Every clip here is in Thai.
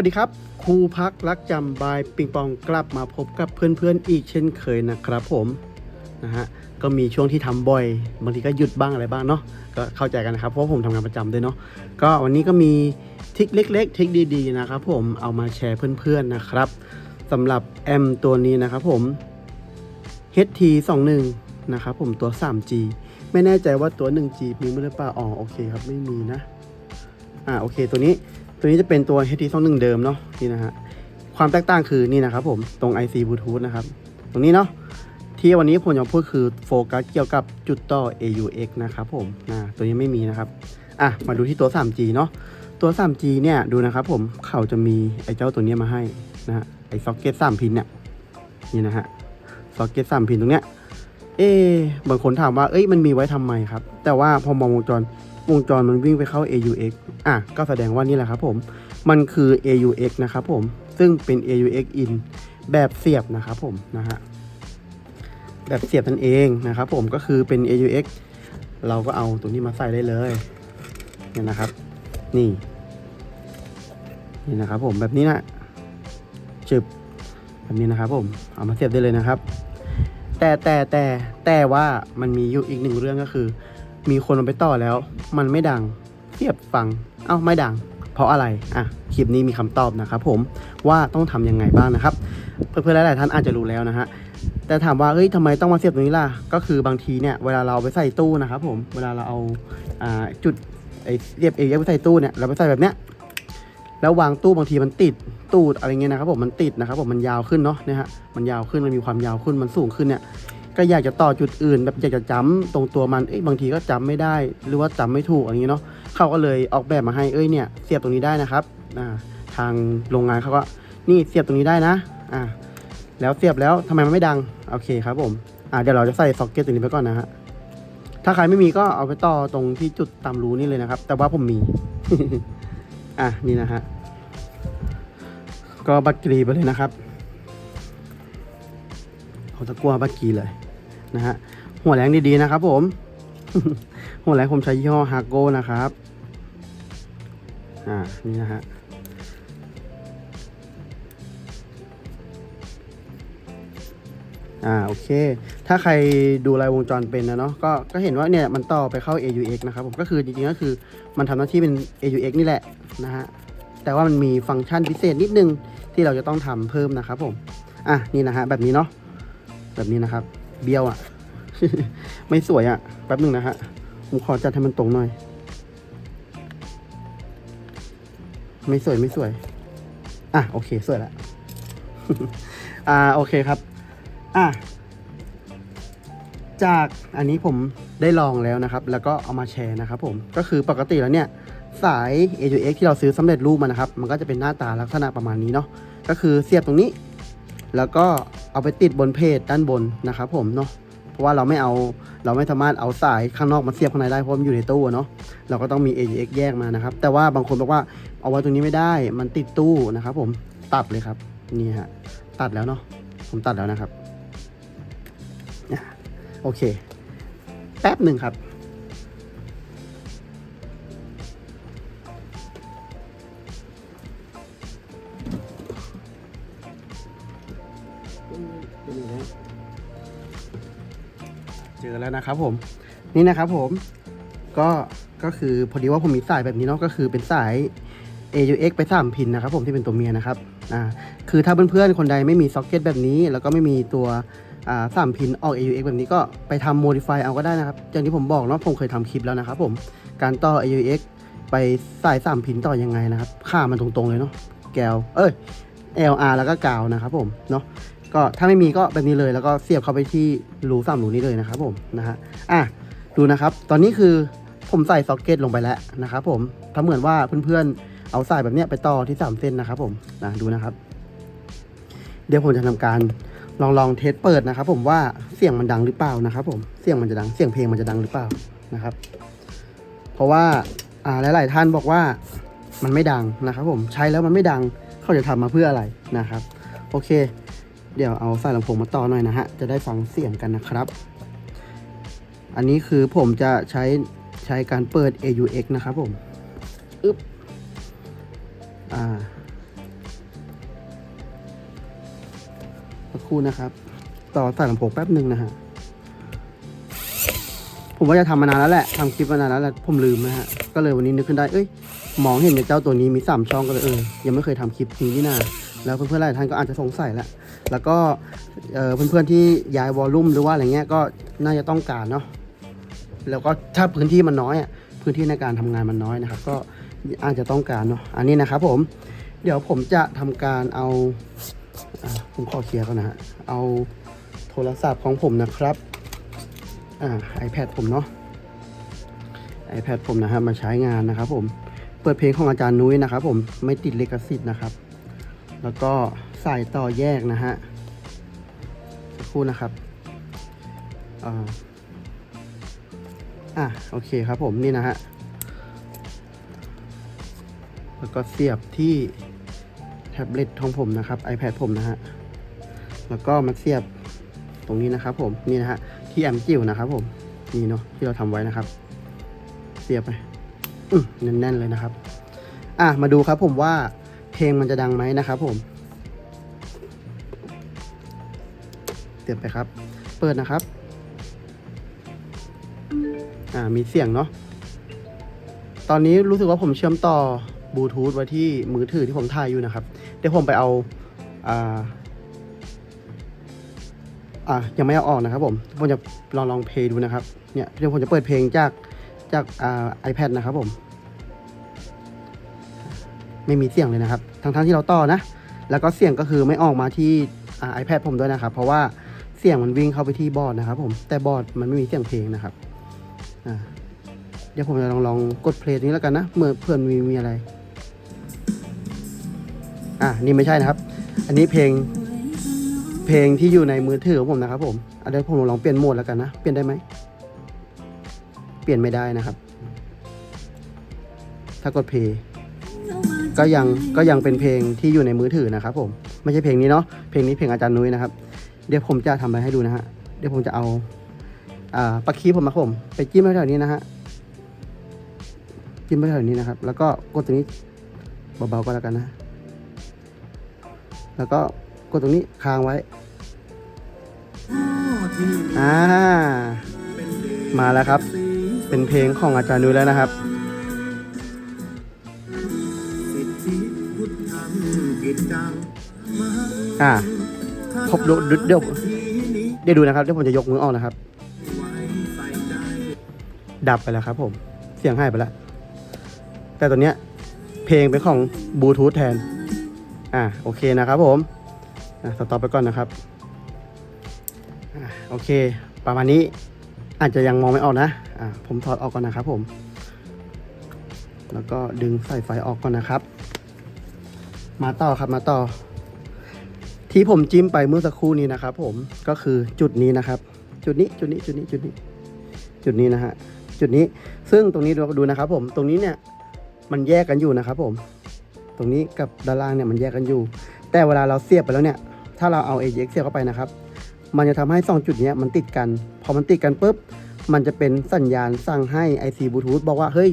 วัสดีครับครูพักรักจำบายปิงปองกลับมาพบกับเพื่อนๆอีกเช่นเคยนะครับผมนะฮะก็มีช่วงที่ทำบ่อยบางทีก็หยุดบ้างอะไรบ้างเนาะก็เข้าใจกันนะครับเพราะผมทำงานประจำด้วยเนาะก็วันนี้ก็มีทิคเล็ก ๆ ทิคดีๆนะครับผมเอามาแชร์เพื่อนๆนะครับสำหรับแอมตัวนี้นะครับผม HT21 นะครับผมตัว 3G ไม่แน่ใจว่าตัว 1G มีมั้ยหรือเปล่าอ๋อโอเคครับไม่มีนะอ่าโอเคตัวนี้ ตัวนี้จะเป็นตัว HT21 เดิมเนาะนี่นะฮะความแตกต่างคือนี่นะครับผมตรง IC Bluetooth นะครับ ตรงนี้เนาะที่วันนี้ผมจะพูดคือโฟกัสเกี่ยวกับจุดต่อ AUX นะครับผมนะตัวนี้ไม่มีนะครับอะมาดูที่ตัว 3G เนาะตัว 3G เนี่ยดูนะครับผมเขาจะมีไอ้เจ้าตัวนี้มาให้นะฮะไอ้ซ็อกเก็ต3พินเนี่ยนี่นะฮะซ็อกเก็ต3พินตรงเนี้ยเอ๊บางคนถามว่าเอ้ยมันมีไว้ทำไมครับ แต่ว่าพอมองวงจร วงจรมันวิ่งไปเข้า AUX อะก็แสดงว่านี่แหละครับผม มันคือ AUX นะครับผม ซึ่งเป็น AUX in แบบเสียบนะครับผมนะฮะ แบบเสียบนั่นเองนะครับผมก็คือเป็น AUX เราก็เอาตัวนี้มาใส่ได้เลยเนี่ยนะครับ นี่ นี่นะครับผมแบบนี้นะจึบแบบนี้นะครับผมเอามาเสียบได้เลยนะครับ แต่แต่แต่แต่ว่ามันมีอยู่อีกหนึ่งเรื่องก็คือ มีคนเอาไปต่อแล้ว มันไม่ดังเทียบฟัง เอ้าไม่ดัง เพราะอะไร อะ คลิปนี้มีคำตอบนะครับผม ว่าต้องทำยังไงบ้างนะครับ เพื่อนๆหลายๆท่านอาจจะรู้แล้วนะฮะ แต่ถามว่าเฮ้ยทำไมต้องมาเสียบตรงนี้ล่ะ ก็คือบางทีเนี่ย เวลาเราเอาไปใส่ตู้นะครับผม เวลาเราเอาอ่าจุดไอ้เรียบเอเยไปใส่ตู้เนี่ย เราไปใส่แบบเนี้ย แล้ววางตู้บางทีมันติดตูดอะไรเงี้ยนะครับผม มันติดนะครับผม มันยาวขึ้นเนาะนี่ยฮะ มันยาวขึ้น มันมีความยาวขึ้น มันสูงขึ้นเนี่ย ก็อยากจะต่อจุดอื่น แบบอยากจะจำตรงตัวมันเอ้ยบางทีก็จำไม่ได้ หรือว่าจำไม่ถูกอะไรอย่างเงี้ยเนาะเขาก็เลยออกแบบมาให้เอ้ยเนี่ยเสียบตรงนี้ได้นะครับอ่าทางโรงงานเขาก็นี่เสียบตรงนี้ได้นะอ่าแล้วเสียบแล้วทำไมมันไม่ดังโอเคครับผมอ่าเดี๋ยวเราจะใส่ซ็อกเก็ตตรงนี้ไปก่อนนะฮะถ้าใครไม่มีก็เอาไปต่อตรงที่จุดตามรูนี่เลยนะครับ แต่ว่าผมมีอะนี่นะฮะก็บัตรกรีไปเลยนะครับเอาตะกัวบัตรกรีเลย นะฮะหัวแรงดีๆนะครับ ผม หัวแรงผมใช้ยี่ห้อฮาโก้นะครับ อ่านี่นะฮะอ่าโอเค ถ้าใครดูรายวงจรเป็นนะเนาะก็ก็เห็นว่าเนี่ยมันต่อไปเข้า AUX นะครับผมก็คือจริงๆก็คือมันทำหน้าที่เป็น AUX นี่แหละนะฮะแต่ว่ามันมีฟังก์ชันพิเศษนิดนึงที่เราจะต้องทำเพิ่มนะครับผม อะนี่นะฮะแบบนี้เนาะแบบนี้นะครับ เบี้ยวอะ่ะ ไม่สวยอะ่ะ แป๊บหนึ่งนะฮะ ผมขอจัดให้มันตรงหน่อย ไม่สวยไม่สวย อะ โอเค สวยล้วอ่า โอเคครับ อะ จากอันนี้ผมได้ลองแล้วนะครับ แล้วก็เอามาแชร์นะครับผม ก็คือปกติแล้วเนี่ย สาย AUX ที่เราซื้อสำเร็จรูปมานะครับ มันก็จะเป็นหน้าตาลักษณะประมาณนี้เนาะ ก็คือเสียบตรงนี้ แล้วก็ เอาไปติดบนเพจด้านบนนะครับผมเนาะเพราะว่าเราไม่เอาเราไม่สามารถเอาสายข้างนอกมาเสียบข้างในได้เพราะมันอยู่ในตู้เนาะเราก็ต้องมี AUX แยกมานะครับ แต่ว่าบางคนบอกว่าเอาไว้ตรงนี้ไม่ได้มันติดตู้นะครับ ผมตัดเลยครับนี่ฮะตัดแล้วเนาะผมตัดแล้วนะครับอะโอเค แป๊บหนึ่งครับ อแล้วนะครับผมนี่นะครับผมก็ก็คือพอดีว่าผมมีสายแบบนี้เนาะก็คือเป็นสาย AUX ไป3พินนะครับผมที่เป็นตัวเมียนะครับอ่าคือถ้าเพื่อนๆคนใดไม่มีซ็อกเก็ตแบบนี้ แล้วก็ไม่มีตัวอ่าสามพินออก AUX แบบนี้ก็ไปทำ modify เอาก็ได้นะครับอย่างที่ผมบอกเนาะผมเคยทำคลิปแล้วนะครับผมการต่อ AUX ไปสาย3พินต่อยังไงนะครับค่ามันตรงๆเลยเนาะแกวเอ้ย LR แล้วก็กาวนะครับผมเนาะ ก็ถ้าไม่มีก็แบบนี้เลยแล้วก็เสียบเข้าไปที่รูสามรูนี้เลยนะครับผมนะฮะอะดูนะครับ ตอนนี้คือผมใส่ซ็อกเก็ตลงไปแล้วนะครับผมถ้าเหมือนว่าเพื่อนๆเอาสายแบบเนี้ยไปต่อที่3เส้นนะครับผมนะดูนะครับ เดี๋ยวผมจะทำการลองลองเทสเปิดนะครับ ผมว่าเสียงมันดังหรือเปล่านะครับ ผมเสียงมันจะดังเสียงเพลงมันจะดังหรือเปล่านะครับ เพราะว่าอ่าหลาย ๆ ท่านบอกว่ามันไม่ดังนะครับ ผมใช้แล้วมันไม่ดังเขาจะทำมาเพื่ออะไรนะครับ โอเค เดี๋ยวเอาสายลำโพงมาต่อหน่อยนะฮะ จะได้ฟังเสียงกันนะครับ อันนี้คือผมจะใช้ใช้การเปิด AUX นะครับผม อึ๊บ อ่าสักครู่นะครับ ต่อสายลำโพงแป๊บหนึ่งนะฮะ ผมว่าจะทำมานานแล้วแหละทำคลิปมานานแล้วแหละ ผมลืมนะฮะ ก็เลยวันนี้นึกขึ้นได้ เอ้ย มองเห็นในเจ้าตัวนี้มีสามช่องก็เลยเออ ยังไม่เคยทำคลิปนี้นี่นาแล้วเพื่อนๆหลายท่านก็อาจจะสงสัยแหละ แล้วก็เพื่อนๆที่ย้ายวอลลุ่มหรือว่าอะไรเงี้ยก็น่าจะต้องการเนาะแล้วก็ถ้าพื้นที่มันน้อยอะพื้นที่ในการทำงานมันน้อยนะครับ ก็อาจจะต้องการเนาะอันนี้นะครับผม เดี๋ยวผมจะทำการเอาอผมขอเคลียร์ก่อนนะฮะเอาโทรศัพท์ของผมนะครับอ่า iPad ผมเนาะ iPad ผมนะฮะมาใช้งานนะครับผม เปิดเพลงของอาจารย์นุ้ยนะครับผมไม่ติดเลิขสิทธิ์นะครับ แล้วก็ ใส่ต่อแยกนะฮะสักครู่นะครับอ่าอะโอเคครับผมนี่นะฮะแล้วก็เสียบที่แท็บเล็ตของผมนะครับ iPad ผมนะฮะแล้วก็มาเสียบตรงนี้นะครับผมนี่นะฮะที่แอมจิ๋วนะครับผมนี่เนาะที่เราทำไว้นะครับ เสียบไปแน่นๆเลยนะครับ อะมาดูครับผมว่าเพลงมันจะดังไหมนะครับผม เสียบไปครับ เปิดนะครับ อ่า มีเสียงเนาะ ตอนนี้รู้สึกว่าผมเชื่อมต่อบลูทูธไว้ที่มือถือที่ผมถ่ายอยู่นะครับ เดี๋ยวผมไปเอา อ่า อ่า ยังไม่เอาออกนะครับผม ผมจะลองลองเพลย์ดูนะครับ เนี่ยเดี๋ยวผมจะเปิดเพลงจากจากอ่า iPad นะครับผม ไม่มีเสียงเลยนะครับ ทั้งทั้งๆที่เราต่อนะ แล้วก็เสียงก็คือไม่ออกมาที่อ่า iPad ผมด้วยนะครับ เพราะว่า เสียงมันวิ่งเข้าไปที่บอร์ดนะครับ ผมแต่บอร์ดมันไม่มีเสียงเพลงนะครับเดี๋ยวผมจะลองลองกดเพลงนี้แล้วกันนะเมื่อเพื่อนมีมีอะไร อ่านี่ไม่ใช่นะครับ อันนี้เพลง เพลงที่อยู่ในมือถือของผมนะครับ ผมเดี๋ยวผมลองเปลี่ยนโหมดแล้วกันนะเปลี่ยนได้ไหมเปลี่ยนไม่ได้นะครับ ถ้ากดเพลงก็ยังก็ยังเป็นเพลงที่อยู่ในมือถือนะครับ ผมไม่ใช่เพลงนี้เนาะเพลงนี้เพลงอาจารย์นุ้ยนะครับ เดี๋ยวผมจะทำอะไรให้ดูนะฮะ เดี๋ยวผมจะเอาอ่าปาคีผมนะครับผม ไปจิ้มไว้แถวนี้นะฮะ จิ้มไว้แถวนี้นะครับ แล้วก็กดตรงนี้เบาๆก็แล้วกันนะ แล้วก็กดตรงนี้ค้างไว้ อ่า มาแล้วครับ เป็นเพลงของอาจารย์นุ้ยแล้วนะครับอ่า พบดูเดี๋ยวเดี๋ยวเดี๋ยวดูนะครับเดี๋ยวผมจะยกมือออกนะครับ ดับไปแล้วครับ ผม เสียงหายไปแล้ว แต่ตัวเนี้ย เพลงเป็นของบลูทูธแทน อ่าโอเคนะครับผมอะสต็อปไปก่อนนะครับอ่าโอเค ประมาณนี้อาจจะยังมองไม่ออกนะอ่าผมถอดออกก่อนนะครับผม แล้วก็ดึงสายไฟออกก่อนนะครับ มาต่อครับมาต่อ ที่ผมจิ้มไปเมื่อสักครู่นี้นะครับ ผมก็คือจุดนี้นะครับ จุดนี้จุดนี้จุดนี้จุดนี้ จุดนี้นะฮะจุดนี้ซึ่งตรงนี้ดูดูนะครับ ผมตรงนี้เนี่ยมันแยกกันอยู่นะครับ ผม ตรงนี้กับด้านล่างเนี่ยมันแยกกันอยู่ แต่เวลาเราเสียบไปแล้วเนี่ย ถ้าเราเอา AUX เสียบเข้าไปนะครับ มันจะทำให้ 2 จุดนี้มันติดกัน พอมันติดกันปุ๊บมันจะเป็นสัญญาณสั่งให้ IC Bluetooth บอกว่าเฮ้ย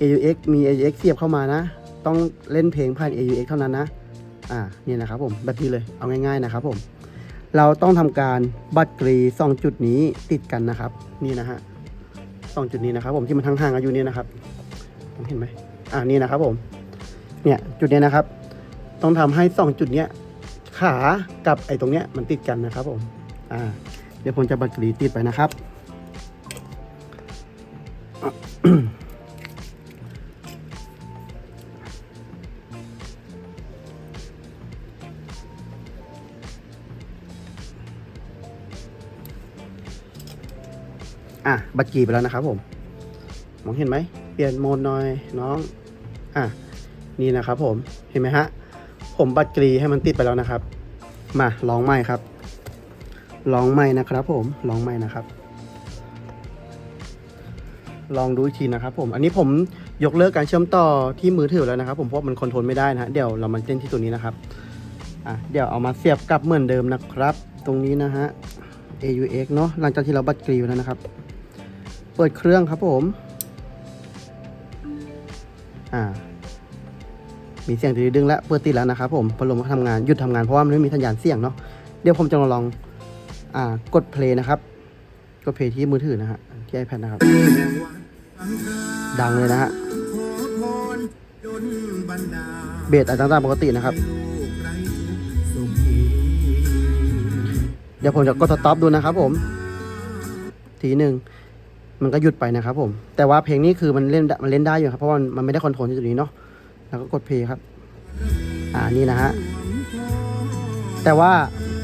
AUX มี AUX เสียบเข้ามานะ ต้องเล่นเพลงผ่าน AUX เท่านั้นนะ อ่านี่นะครับผมแบบนี้เลยเอาง่ายๆนะครับผมเราต้องทำการบัตรกรี2จุดนี้ติดกันนะครับ นี่นะฮะสองจุดนี้นะครับ ผมที่มันห่างๆกันอยู่นี่นะครับมองเห็นไหมอ่านี่นะครับผมเนี่ยจุดเนี้ยนะครับ ต้องทำให้สองจุดเนี้ยขากับไอ้ตรงเนี้ยมันติดกันนะครับผมอ่าเดี๋ยวผมจะบัตรกรีติดไปนะครับ อะบัตรกรีไปแล้วนะครับผมมองเห็นไหมเปลี่ยนโหมดหน่อยน้องอะนี่นะครับผมเห็นไหมฮะผมบัตรกรีให้มันติดไปแล้วนะครับ มาลองใหม่ครับ ลองใหม่นะครับผมลองใหม่นะครับ ลองดูอีกทีนะครับ ผมอันนี้ผมยกเลิกการเชื่อมต่อที่มือถือแล้วนะครับ ผมเพราะมันคอนโทรลไม่ได้นะเดี๋ยวเรามาเล่นที่ตัวนี้นะครับอะเดี๋ยวเอามาเสียบกลับเหมือนเดิมนะครับ ตรงนี้นะฮะ AUX เนาะหลังจากที่เราบัตรกรีแล้วนะครับ เปิดเครื่องครับผม อ่า มีเสียงตีดึงแล้วเปิดติดแล้วนะครับผมพัดลมก็ทำงานหยุดทำงานเพราะว่ามันไม่มีสัญญาณเสียงเนาะ เดี๋ยวผมจะลอง อ่า กดเพลย์นะครับ กดเพลย์ที่มือถือนะฮะ ที่ iPad นะครับ ดังเลยนะฮะ เบสอะไรต่างๆปกตินะครับ เดี๋ยวผมจะกดสต็อปดูนะครับผม ทีหนึ่ง มันก็หยุดไปนะครับผม แต่ว่าเพลงนี้คือมันเล่นมันเล่นได้อยู่ครับ เพราะว่ามันไม่ได้คอนโทรลที่จุดนี้เนาะ แล้วก็กดเพลย์ครับ อ่านี่นะฮะ แต่ว่า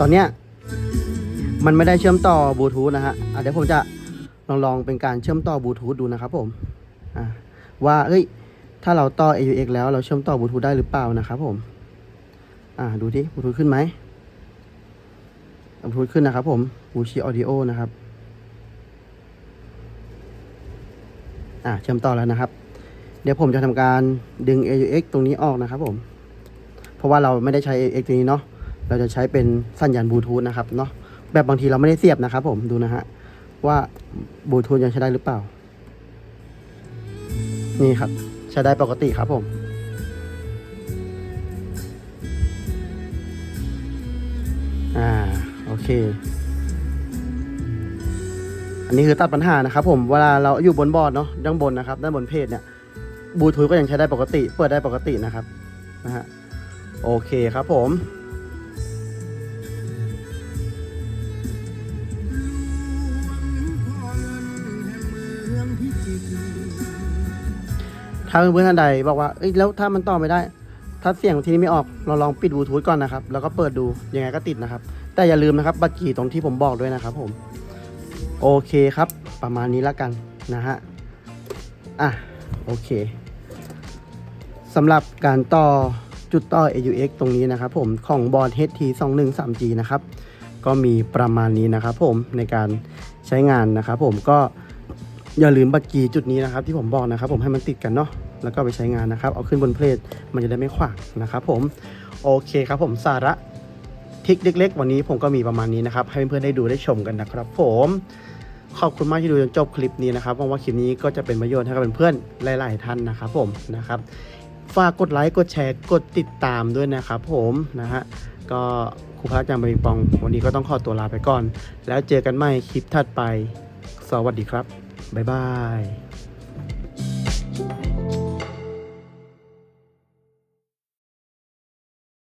ตอนเนี้ยมันไม่ได้เชื่อมต่อบลูทูธนะฮะอะเดี๋ยวผมจะลองลองเป็นการเชื่อมต่อบลูทูธดูนะครับผม อ่าว่าเอ้ย ถ้าเราต่อ AUX แล้วเราเชื่อมต่อบลูทูธได้หรือเปล่านะครับผม อ่าดูที่บลูทูธขึ้นไหมบลูทูธขึ้นนะครับผมบูชีออดิโอนะครับ อ่าเชื่อมต่อแล้วนะครับ เดี๋ยวผมจะทำการดึง AUX ตรงนี้ออกนะครับผม เพราะว่าเราไม่ได้ใช้ AUX ตัวนี้เนาะ เราจะใช้เป็นสัญญาณบลูทูธนะครับเนาะ แบบบางทีเราไม่ได้เสียบนะครับผม ดูนะฮะ ว่าบลูทูธยังใช้ได้หรือเปล่า นี่ครับ ใช้ได้ปกติครับผมอ่า โอเค อันนี้คือตัดปัญหานะครับผมเวลาเราอยู่บนบอร์ดเนาะด้านบนนะครับ ด้านบนเพจเนี่ยบลูทูธก็ยังใช้ได้ปกติ เปิดได้ปกตินะครับนะฮะโอเคครับผมถ้าเพื่อนๆท่านใดบอกว่าเอ้ยแล้วถ้ามันต่อไม่ได้ ถ้าเสียงที่นี้ไม่ออกเราลองปิดบลูทูธก่อนนะครับ แล้วก็เปิดดูยังไงก็ติดนะครับ แต่อย่าลืมนะครับบัตรกี่ตรงที่ผมบอกด้วยนะครับผม โอเคครับ ประมาณนี้แล้วกันนะฮะ อะ โอเคสำหรับการต่อจุดต่อ AUX ตรงนี้นะครับผมของบอร์ด HT213G นะครับ ก็มีประมาณนี้นะครับผมในการใช้งานนะครับผมก็อย่าลืมบัตรกีจุดนี้นะครับที่ผมบอกนะครับผมให้มันติดกันเนาะแล้วก็ไปใช้งานนะครับ เอาขึ้นบนเพลทมันจะได้ไม่ขวางนะครับผม โอเคครับผมสาระ ริกเล็ก ๆ วันนี้ผมก็มีประมาณนี้นะครับ ให้เพื่อนๆได้ดูได้ชมกันนะครับ ผมขอบคุณมากที่ดูจนจบคลิปนี้นะครับหวังว่าคลิปนี้ก็จะเป็นประโยชน์ให้กับเพื่อนๆหลาย ๆ ท่านนะครับผมนะครับฝากกดไลค์กดแชร์กดติดตามด้วยนะครับผมนะฮะก็ครูพักจางบริปอง วันนี้ก็ต้องขอตัวลาไปก่อน แล้วเจอกันใหม่คลิปถัดไป สวัสดีครับ บ๊ายบาย